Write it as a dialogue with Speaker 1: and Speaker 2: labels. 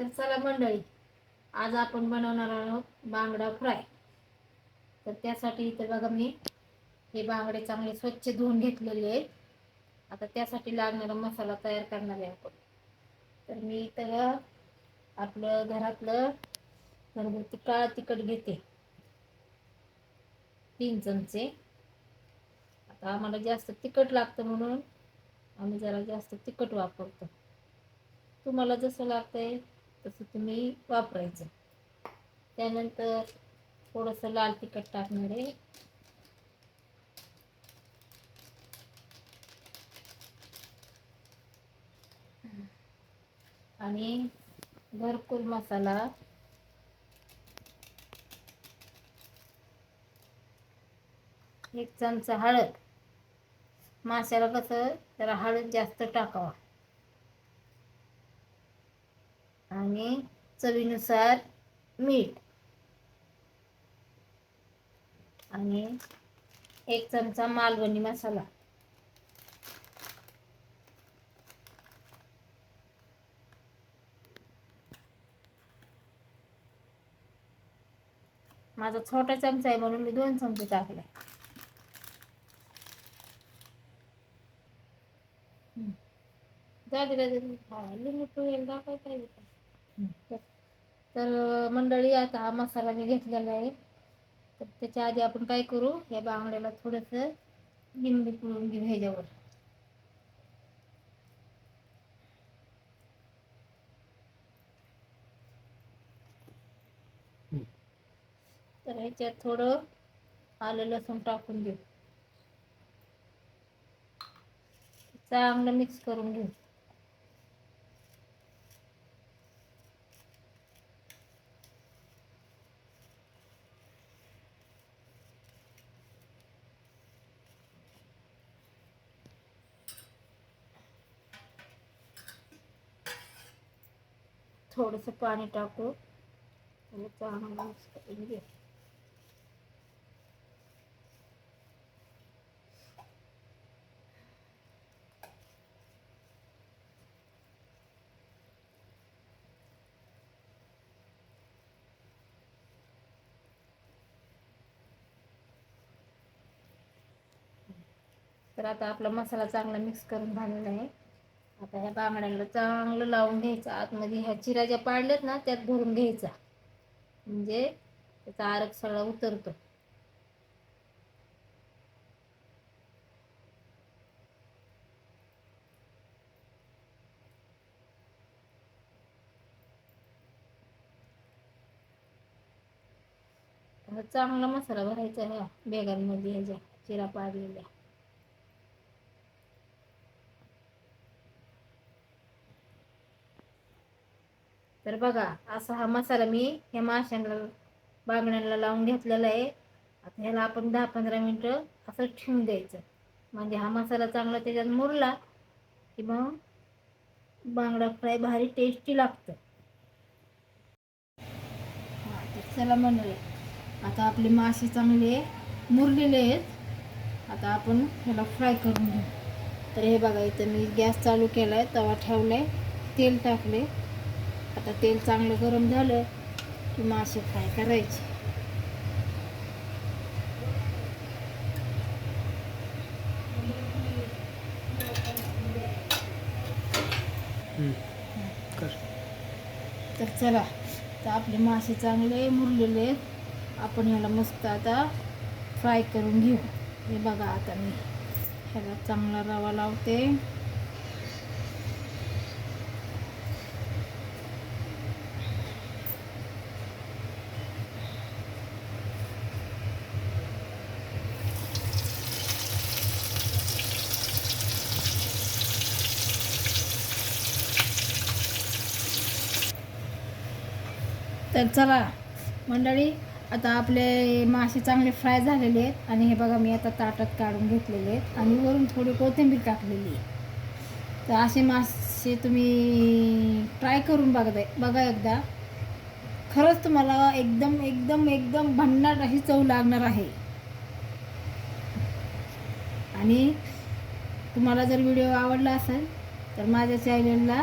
Speaker 1: तर चला मंडळी आज आपण बनवणार आहोत बांगडा फ्राय. तर त्यासाठी इथं बघा मी हे बांगडे चांगले स्वच्छ धुवून घेतलेले आहेत. आता त्यासाठी लागणारा मसाला तयार करणार आहे आपण. तर मी इथं आपलं घरातलं घरगुती काळा तिखट घेते. तीन चमचे. आता आम्हाला जास्त तिखट लागतं म्हणून आम्ही जरा जास्त तिखट वापरतो. तुम्हाला जसं लागतंय तसं तुम्ही वापरायचं. त्यानंतर थोडंसं लाल तिखट टाकणार आहे. आणि घरकुल मसाला. एक चमचा हळद. माशाला कसं जरा हळद जास्त टाकावा. आणि चवीनुसार मीठ आणि एक चमचा मालवणी मसाला माझा छोटा चमचा आहे म्हणून मी दोन चमचे टाकले हम्म. जाऊ दे, हा, लिंबू पिळेल दाखवायचं आहे का? तर- मंडळी आता हा मसाला मी घेतलेला आहे. तर त्याच्या आधी आपण काय करू? या बांगड्याला थोडंसं लिंबू पिळून घेऊ ह्याच्यावर. तर ह्याच्यात थोडं आलं लसूण टाकून घेऊ. चांगलं मिक्स करून घेऊ. थोडंसं पाणी टाकू आणि चांगलं मिक्स करून घेऊ तर आता आपला मसाला चांगला मिक्स करून झालेला आहे. आता ह्या बांगड्याला चांगलं लावून घ्यायचं. आतमध्ये ह्या चिरा ज्या पाडल्यात ना त्यात भरून घ्यायचा. म्हणजे त्याचा आरक सगळा उतरतो. चांगला मसाला भरायचा ह्या बेगांमध्ये ह्याच्या चिरा पाडलेल्या. तर बघा असा हा मसाला मी ह्या माशांना बांगड्यांना लावून घेतलेला आहे. आता ह्याला आपण दहा पंधरा मिनटं असं ठेवून द्यायचं. म्हणजे हा मसाला चांगला त्याच्यात मुरला की मग बांगडा फ्राय भारी टेस्टी लागतं. हां तर चला म्हणूया आता आपले मासे चांगले मुरलेले आहेत. आता आपण ह्याला फ्राय करून घेऊ. तर हे बघा इथं मी गॅस चालू केला आहे तवा ठेवला आहे तेल टाकले आता तेल चांगलं गरम झालं की मासे फ्राय करायचे?
Speaker 2: कर.
Speaker 1: तर चला तर आपले मासे चांगले मुरलेले आहेत. आपण ह्याला मस्त आता फ्राय करून घेऊ. हे बघा आता मी ह्याला चांगला रवा लावते. तर चला मंडळी आता आपले मासे चांगले फ्राय झालेले आहेत आणि हे बघा मी आता ताटात काढून घेतलेले आहेत आणि वरून थोडी कोथिंबीर टाकलेली आहे. तर असे मासे तुम्ही ट्राय करून बघा बघा एकदा. खरंच तुम्हाला एकदम एकदम एकदम भन्नाट अशी चव लागणार आहे. आणि तुम्हाला जर व्हिडिओ आवडला असेल तर माझ्या चॅनलला